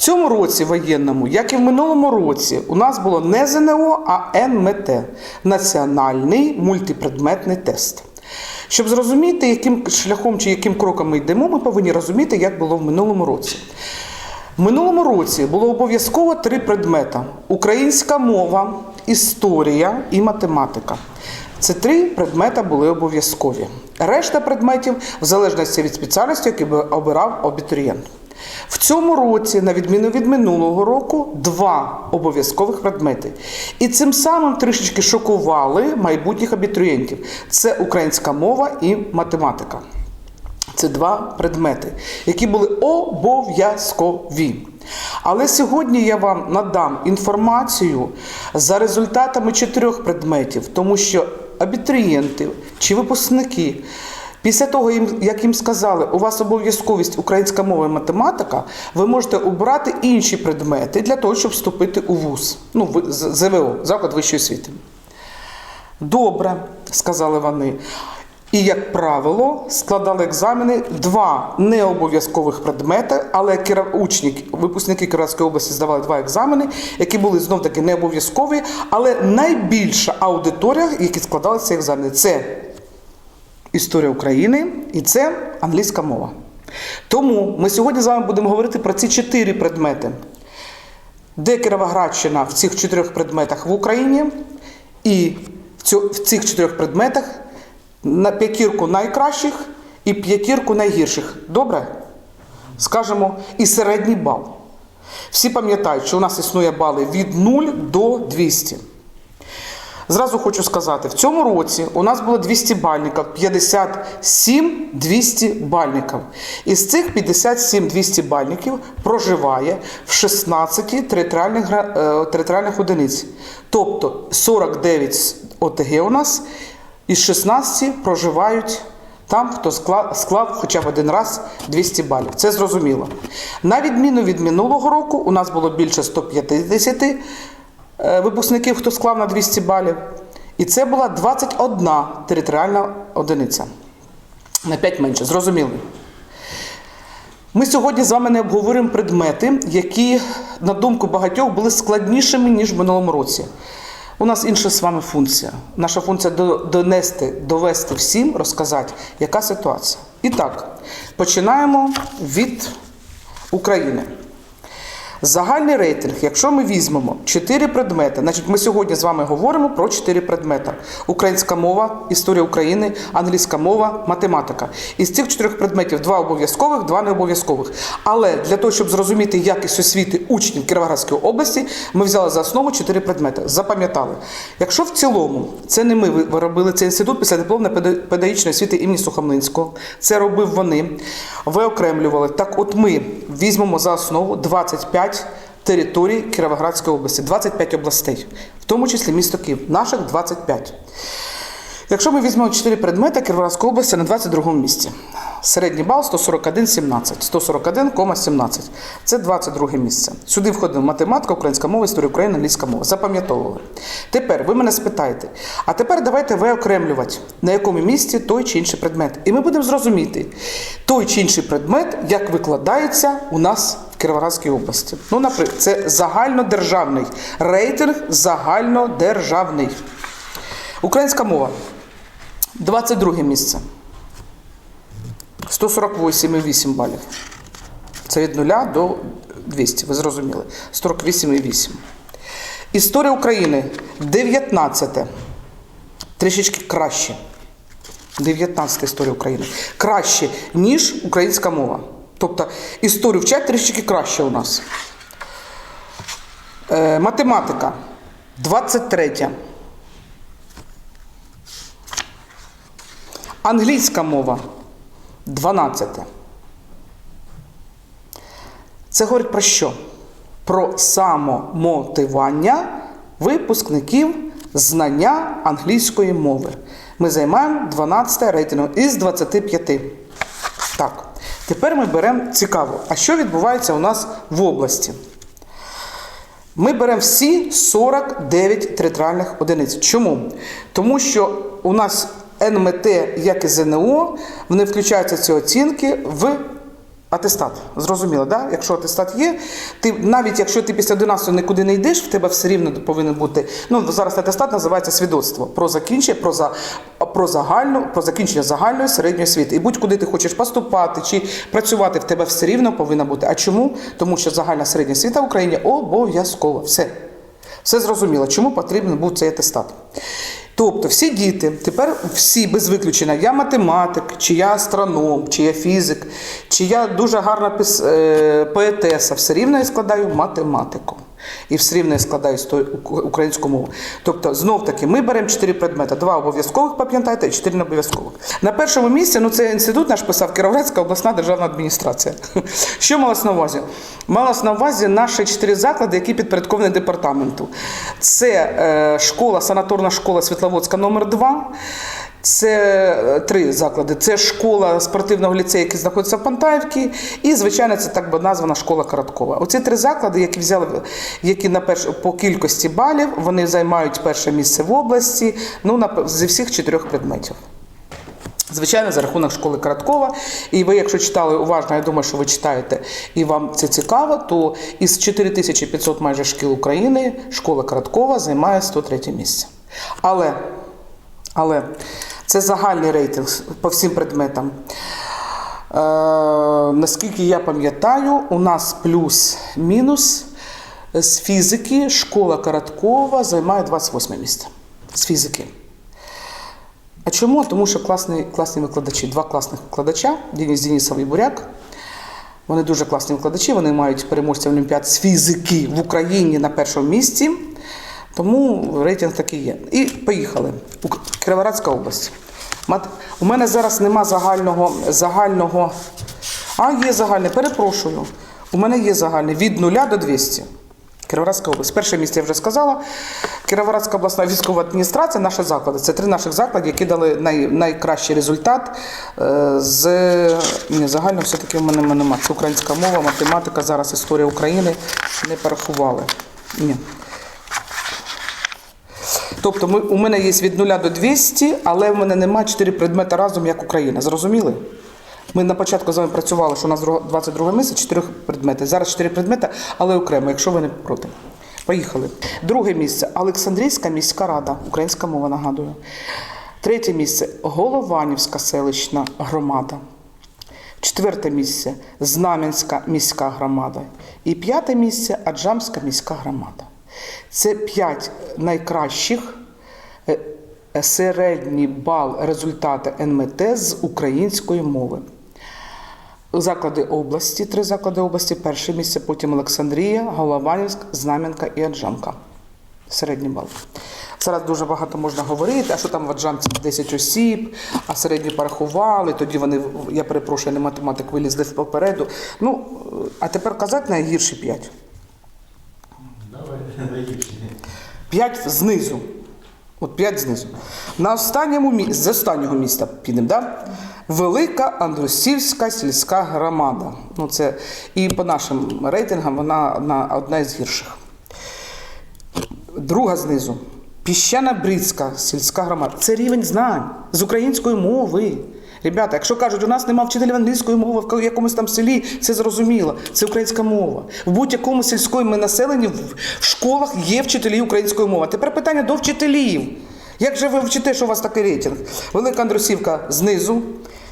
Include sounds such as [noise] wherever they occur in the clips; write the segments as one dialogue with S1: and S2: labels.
S1: цьому році воєнному, як і в минулому році, у нас було не ЗНО, а НМТ національний мультипредметний тест. Щоб зрозуміти, яким шляхом чи яким кроком ми йдемо, ми повинні розуміти, як було в минулому році. В минулому році було обов'язково три предмета: українська мова, історія і математика. Це три предмета були обов'язкові. Решта предметів в залежності від спеціальності, які би обирав абітурієнт. В цьому році, на відміну від минулого року, два обов'язкових предмети. І цим самим трішечки шокували майбутніх абітурієнтів. Це українська мова і математика. Це два предмети, які були обов'язкові. Але сьогодні я вам надам інформацію за результатами чотирьох предметів, тому що абітурієнти чи випускники, після того, як їм сказали, у вас обов'язковість українська мова і математика, ви можете обрати інші предмети для того, щоб вступити у ВУЗ, ну, ЗВО, заклад вищої освіти. Добре, сказали вони. І, як правило, складали екзамени два необов'язкових предмети, але учні, випускники Кіровської області здавали два екзамени, які були знов таки не обов'язкові, але найбільша аудиторія, які складали ці екзамени, це історія України і це англійська мова. Тому ми сьогодні з вами будемо говорити про ці чотири предмети. Де Кіровоградщина в цих чотирьох предметах в Україні, і в, в цих чотирьох предметах на п'ятірку найкращих і п'ятірку найгірших. Добре? Скажемо, і середній бал. Всі пам'ятають, що у нас існує бали від 0 до 200. Зразу хочу сказати, в цьому році у нас було 200 бальників, 57 200 бальників. Із цих 57 200 бальників проживає в 16 територіальних, е, територіальних одиниць. Тобто 49 ОТГ у нас із 16 проживають там, хто склав, склав хоча б один раз 200 балів. Це зрозуміло. На відміну від минулого року, у нас було більше 150 е, випускників, хто склав на 200 балів. І це була 21 територіальна одиниця. На 5 менше, зрозуміло. Ми сьогодні з вами не обговоримо предмети, які, на думку багатьох, були складнішими, ніж в минулому році. У нас інша з вами функція. Наша функція донести, довести всім, розказати, яка ситуація. І так, починаємо від України. Загальний рейтинг, якщо ми візьмемо 4 предмети, значить ми сьогодні з вами говоримо про 4 предмети: українська мова, історія України, англійська мова, математика. Із цих чотирьох предметів два обов'язкових, два не обов'язкових. Але для того, щоб зрозуміти якість освіти учнів Кіровоградської області, ми взяли за основу 4 предмети. Запам'ятали. Якщо в цілому це не ми ви- робили цей інститут після дипломної педа- педагогічної освіти імені Сухомлинського, це робив вони, виокремлювали. Так, от ми візьмемо за основу 25 територій Кіровоградської області, 25 областей, в тому числі місто Київ, наших 25. Якщо ми візьмемо 4 предмети, Кіровоградська область на 22 місці. Середній бал 141,17. 141,17. Це 22 місце. Сюди входить математика, українська мова, історія України, англійська мова. Запам'ятовували. Тепер ви мене спитаєте, а тепер давайте виокремлювати, на якому місці той чи інший предмет. І ми будемо зрозуміти, той чи інший предмет, як викладається у нас в Кіровоградській області. Ну, наприклад, це загальнодержавний рейтинг загальнодержавний. Українська мова. 22 місце. 148,8 балів. Це від 0 до 200, ви зрозуміли. 48,8. Історія України 19. Трішечки краще. 19 історія України. Краще, ніж українська мова. Тобто історію вчать трішечки краще у нас. Е, математика 23. Англійська мова 12. Це говорить про що? Про самомотивання випускників знання англійської мови. Ми займаємо 12 рейтингу із 25. Так, тепер ми беремо цікаво, а що відбувається у нас в області? Ми беремо всі 49 територіальних одиниць. Чому? Тому що у нас НМТ, як і ЗНО, вони включаються ці оцінки в Атестат, зрозуміло, да? Якщо атестат є, ти навіть якщо ти після 11 нікуди не йдеш, в тебе все рівно повинен бути. Ну зараз атестат називається свідоцтво про закінчення, про за про загальну, про закінчення загальної середньої освіти. І будь-куди ти хочеш поступати чи працювати, в тебе все рівно повинна бути. А чому? Тому що загальна середня освіта в Україні обов'язкова. Все. Все зрозуміло, чому потрібен був цей атестат. Тобто всі діти, тепер всі без виключення, я математик, чи я астроном, чи я фізик, чи я дуже гарна е, поетеса, все рівно я складаю математику. І все рівно я складаю українську мову. Тобто, знов таки, ми беремо чотири предмети: два обов'язкових, пам'ятаєте, і чотири необов'язкових. На першому місці, ну це інститут наш писав Кіровоградська обласна державна адміністрація. [laughs] Що малось на увазі? Малось на увазі наші чотири заклади, які підпорядковані департаменту. Це е, школа, санаторна школа Світловодська номер 2 це е, три заклади. Це школа спортивного ліцею, який знаходиться в Пантаївці, і, звичайно, це так би названа школа Короткова. Оці три заклади, які взяли які на перш, по кількості балів, вони займають перше місце в області ну, на, зі всіх чотирьох предметів. Звичайно, за рахунок школи Короткова. І ви, якщо читали уважно, я думаю, що ви читаєте і вам це цікаво, то із 4500 майже шкіл України школа Короткова займає 103 місце. Але, але це загальний рейтинг по всім предметам. Е, наскільки я пам'ятаю, у нас плюс-мінус з фізики школа Короткова займає 28 місце. З фізики. А чому? Тому що класні, класні викладачі, два класних викладача, Денис Денисов і Буряк. Вони дуже класні викладачі, вони мають переможця Олімпіад з фізики в Україні на першому місці. Тому рейтинг такий є. І поїхали. Кіровоградська область. У мене зараз нема загального, загального. А, є загальне, перепрошую. У мене є загальне від 0 до 200. Кіровоградська область. Перше місце я вже сказала. Кіровоградська обласна військова адміністрація, наші заклади. Це три наших заклади, які дали най, найкращий результат е, з ні, загально все-таки в мене нема. Це українська мова, математика, зараз історія України не порахували. Ні. Тобто ми, у мене є від 0 до 200, але в мене нема 4 предмети разом, як Україна. Зрозуміли? Ми на початку з вами працювали, що у нас друга- 22 місце, 4 предмети. Зараз 4 предмети, але окремо, якщо ви не проти. Поїхали. Друге місце Олександрійська міська рада, українська мова нагадую. Третє місце Голованівська селищна громада. Четверте місце Знам'янська міська громада. І п'яте місце Аджамська міська громада. Це п'ять найкращих е, е, середній бал результати НМТ з української мови. Заклади області, три заклади області, перше місце, потім Олександрія, Голованівськ, Знам'янка і Аджамка. Середній бал. Зараз дуже багато можна говорити, а що там в Аджамці 10 осіб, а середні порахували, тоді вони, я перепрошую, не математик, вилізли попереду. Ну, а тепер казати найгірші 5.
S2: Давай, найгірші.
S1: П'ять знизу. От п'ять знизу. На останньому місці, з останнього міста підемо, да? Велика Андрусівська сільська громада. Ну, це, і по нашим рейтингам вона одна, одна із гірших. Друга знизу. Піщана Брідська сільська громада. Це рівень знань з української мови. Ребята, якщо кажуть, у нас немає вчителів англійської мови в якомусь там селі, це зрозуміло. Це українська мова. В будь-якому сільському населенні в школах є вчителі української мови. Тепер питання до вчителів. Як же ви вчите, що у вас такий рейтинг? Велика Андрусівка знизу,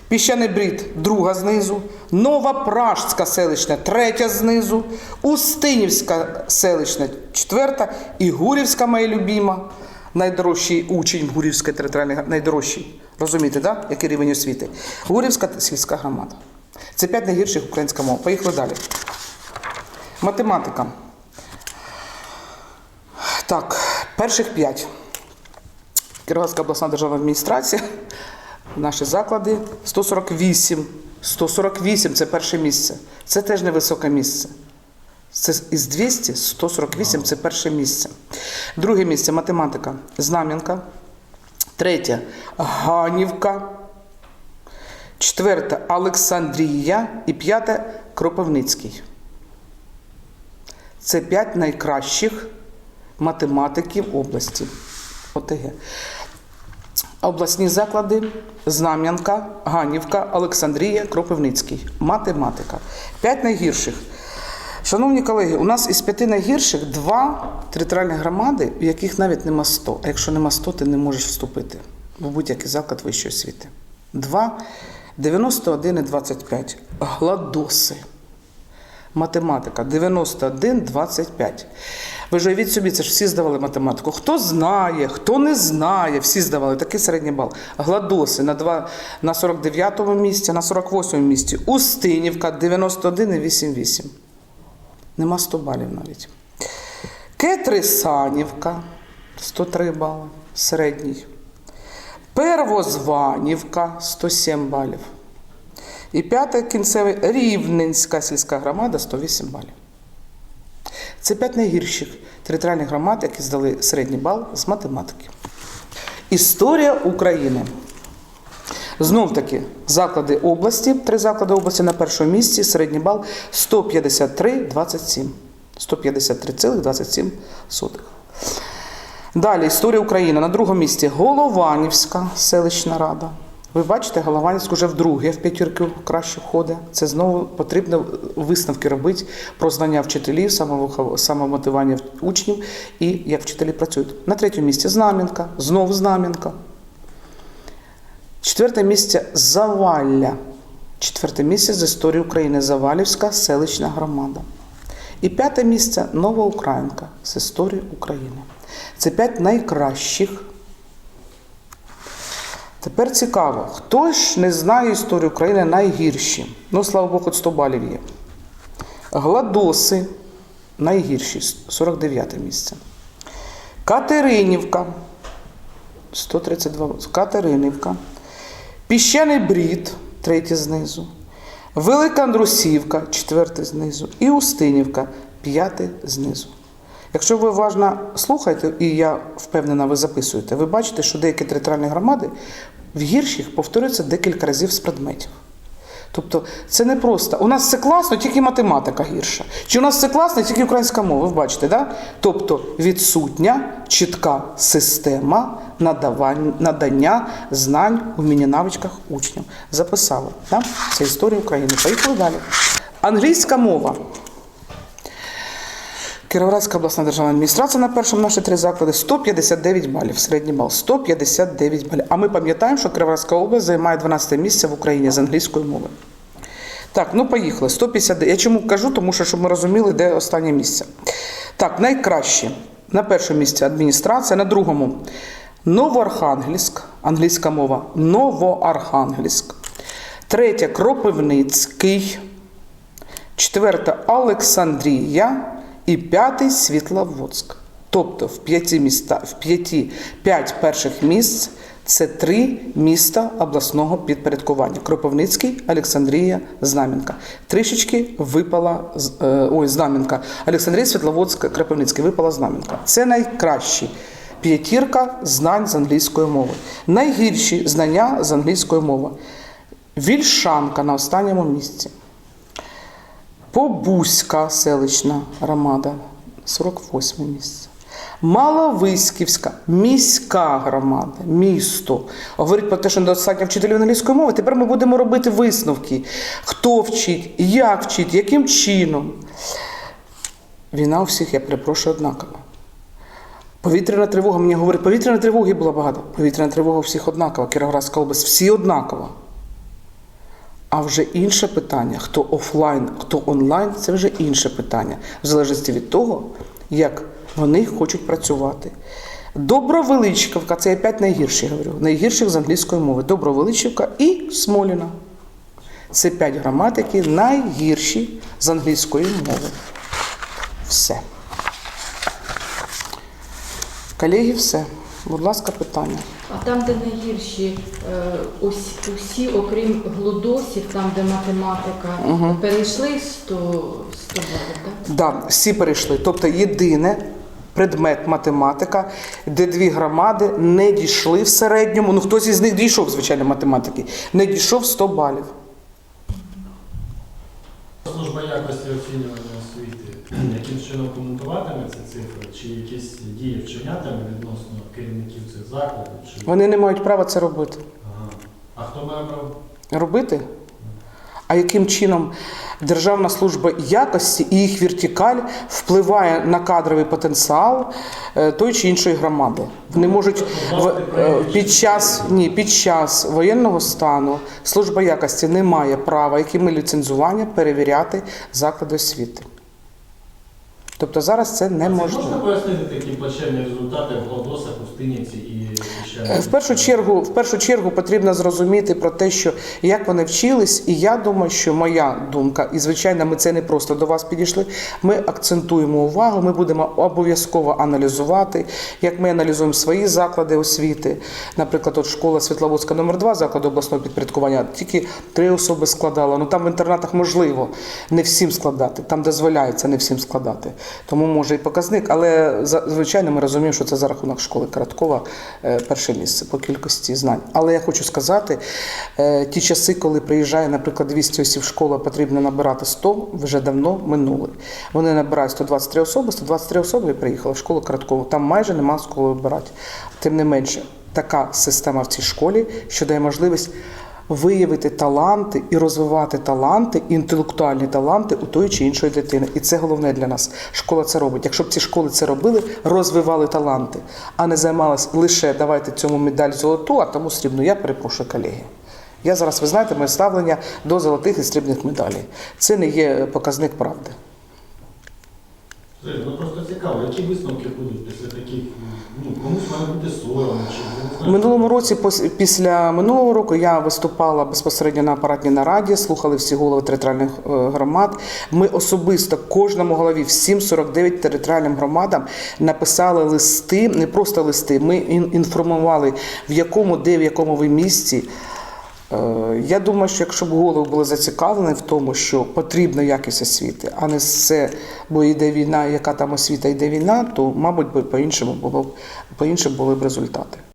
S1: Піщаний Брід друга знизу, Нова Пражська селищна третя знизу, Устинівська селищна четверта і Гурівська моя любима, найдорожчий учень Гурівської територіальної найдорожчий. Розумієте, да? який рівень освіти? Гурівська сільська громада. Це п'ять найгірших українська мова. Поїхали далі. Математика. Так, перших п'ять. Кіровоградська обласна державна адміністрація, наші заклади 148. 148 це перше місце. Це теж невисоке місце. Це із 200 148 це перше місце. Друге місце математика Знам'янка. Третє Ганівка. Четверте Олександрія. І п'яте Кропивницький. Це п'ять найкращих математиків області. ОТГ. Обласні заклади Знам'янка, Ганівка, Олександрія, Кропивницький. Математика. П'ять найгірших. Шановні колеги, у нас із п'яти найгірших два територіальні громади, в яких навіть нема 100. А якщо нема 100, ти не можеш вступити в будь-який заклад вищої освіти. Два 91 і 25. Гладоси. Математика 91, 25. Ви ж уявіть собі, це ж всі здавали математику. Хто знає, хто не знає, всі здавали такий середній бал. Гладоси на, 2, на 49-му місці, на 48-му місці. Устинівка 91 і 88. Нема 100 балів навіть. Кетрисанівка 103 бали, середній. Первозванівка 107 балів. І п'яте кінцеве Рівненська сільська громада 108 балів. Це п'ять найгірших територіальних громад, які здали середній бал з математики. Історія України. Знов таки, заклади області, три заклади області на першому місці, середній бал 153,27. 153,27. Далі історія України. На другому місці Голованівська селищна рада. Ви бачите, Голованівськ вже вдруге в п'ятірку краще входить. Це знову потрібно висновки робити про знання вчителів, самомотивування учнів і як вчителі працюють. На третьому місці Знам'янка, знову Знам'янка. Четверте місце Завалля. Четверте місце з історії України Завалівська селищна громада. І п'яте місце Новоукраїнка з історії України. Це п'ять найкращих. Тепер цікаво, хто ж не знає історію України найгірші? Ну, слава Богу, хоч 100 балів є. Гладоси найгірші, 49 місце. Катеринівка 132. Катеринівка. Піщаний брід, третє знизу. Велика Андрусівка, четверте знизу. І Устинівка, п'яте знизу. Якщо ви уважно слухаєте, і я впевнена, ви записуєте, ви бачите, що деякі територіальні громади в гірших повторюються декілька разів з предметів. Тобто це не просто. У нас все класно, тільки математика гірша. Чи у нас все класно, тільки українська мова, ви бачите, да? Тобто відсутня чітка система надання знань, вміння навичках учням. Записали. Да? Це історія України. Поїхали далі. Англійська мова. Кіровоградська обласна державна адміністрація на першому наші три заклади 159 балів, середній бал 159 балів. А ми пам'ятаємо, що Кіровоградська область займає 12 місце в Україні з англійської мови. Так, ну поїхали. 159. Я чому кажу, тому що щоб ми розуміли, де останнє місце. Так, найкраще. На першому місці адміністрація, на другому Новоархангельськ, англійська мова, Новоархангельськ. Третє Кропивницький. Четверте Олександрія і п'ятий Світловодськ. Тобто в п'яті міста, в п'яті п'ять перших місць це три міста обласного підпорядкування: Кропивницький, Олександрія, Знам'янка. Трішечки випала е, ой, Знам'янка. Олександрія, Світловодськ, Кропивницький випала Знам'янка. Це найкращі. П'ятірка знань з англійської мови. Найгірші знання з англійської мови. Вільшанка на останньому місці. Побузька селищна громада, 48 місце. Маловиськівська міська громада, місто. Говорить про те, що недостатньо вчителів англійської мови. Тепер ми будемо робити висновки. Хто вчить, як вчить, яким чином. Війна у всіх, я перепрошую, однакова. Повітряна тривога, мені говорять, повітряна тривоги було багато. Повітряна тривога у всіх однакова. Кіровоградська область, всі однакова. А вже інше питання: хто офлайн, хто онлайн, це вже інше питання, в залежності від того, як вони хочуть працювати. Добровеличківка, це я п'ять найгірших говорю, найгірших з англійської мови. Добровеличівка і Смоліна. Це п'ять громад, найгірші з англійської мови. Все. Колеги, все. Будь ласка, питання.
S2: А там, де найгірші, е, усі, усі, окрім глудосів, там, де математика, перейшли 100, 100 балів, так?
S1: Да, всі перейшли. Тобто єдине предмет математика, де дві громади не дійшли в середньому. Ну хтось із них дійшов, звичайно, математики, не дійшов 100 балів.
S3: Служба якості оцінювання освіти, якимось чином коментуватиме ці цифри, чи якісь дії вчинятиме відносно керівників цих закладів? Чи...
S1: Вони не мають права це робити.
S3: Ага. А хто має право?
S1: Робити? А яким чином Державна служба якості і їх вертикаль впливає на кадровий потенціал е, тої чи іншої громади? Вони можуть в, е, під час ні, під час воєнного стану служба якості не має права, якими ліцензування перевіряти заклади освіти. Тобто зараз це
S3: не
S1: неможливо.
S3: Можна пояснити такі плачевні результати в Гладосах, Устиніці і Піщані?
S1: В першу чергу, в першу чергу потрібно зрозуміти про те, що як вони вчились, і я думаю, що моя думка, і звичайно, ми це не просто до вас підійшли. Ми акцентуємо увагу, ми будемо обов'язково аналізувати, як ми аналізуємо свої заклади освіти. Наприклад, от школа Світловодська номер 2 закладу обласного підпорядкування, тільки три особи складала. Ну там в інтернатах можливо не всім складати, там дозволяється не всім складати. Тому може і показник, але звичайно ми розуміємо, що це за рахунок школи Короткова е, перше місце по кількості знань. Але я хочу сказати, е, ті часи, коли приїжджає, наприклад, 200 осіб в школу, потрібно набирати 100, вже давно минули. Вони набирають 123 особи, 123 особи приїхали в школу Короткову. Там майже нема з кого вибирати. Тим не менше, така система в цій школі, що дає можливість виявити таланти і розвивати таланти, інтелектуальні таланти у тої чи іншої дитини. І це головне для нас. Школа це робить. Якщо б ці школи це робили, розвивали таланти, а не займалися лише давайте цьому медаль золоту, а тому срібну. Я перепрошую колеги. Я зараз, ви знаєте, моє ставлення до золотих і срібних медалей. Це не є показник правди.
S3: Ну просто цікаво, які висновки будуть після таких, ну, комусь має знаю.
S1: минулому році, пос- після минулого року, я виступала безпосередньо на апаратній нараді, слухали всі голови територіальних е, громад. Ми особисто кожному голові, всім 49 територіальним громадам написали листи, не просто листи. Ми ін- інформували, в якому, де, в якому ви місці. Е, Я думаю, що якщо б голови були зацікавлені в тому, що потрібна якість освіти, а не все, бо йде війна, яка там освіта йде війна, то, мабуть, би по-іншому було б по-іншому були б результати.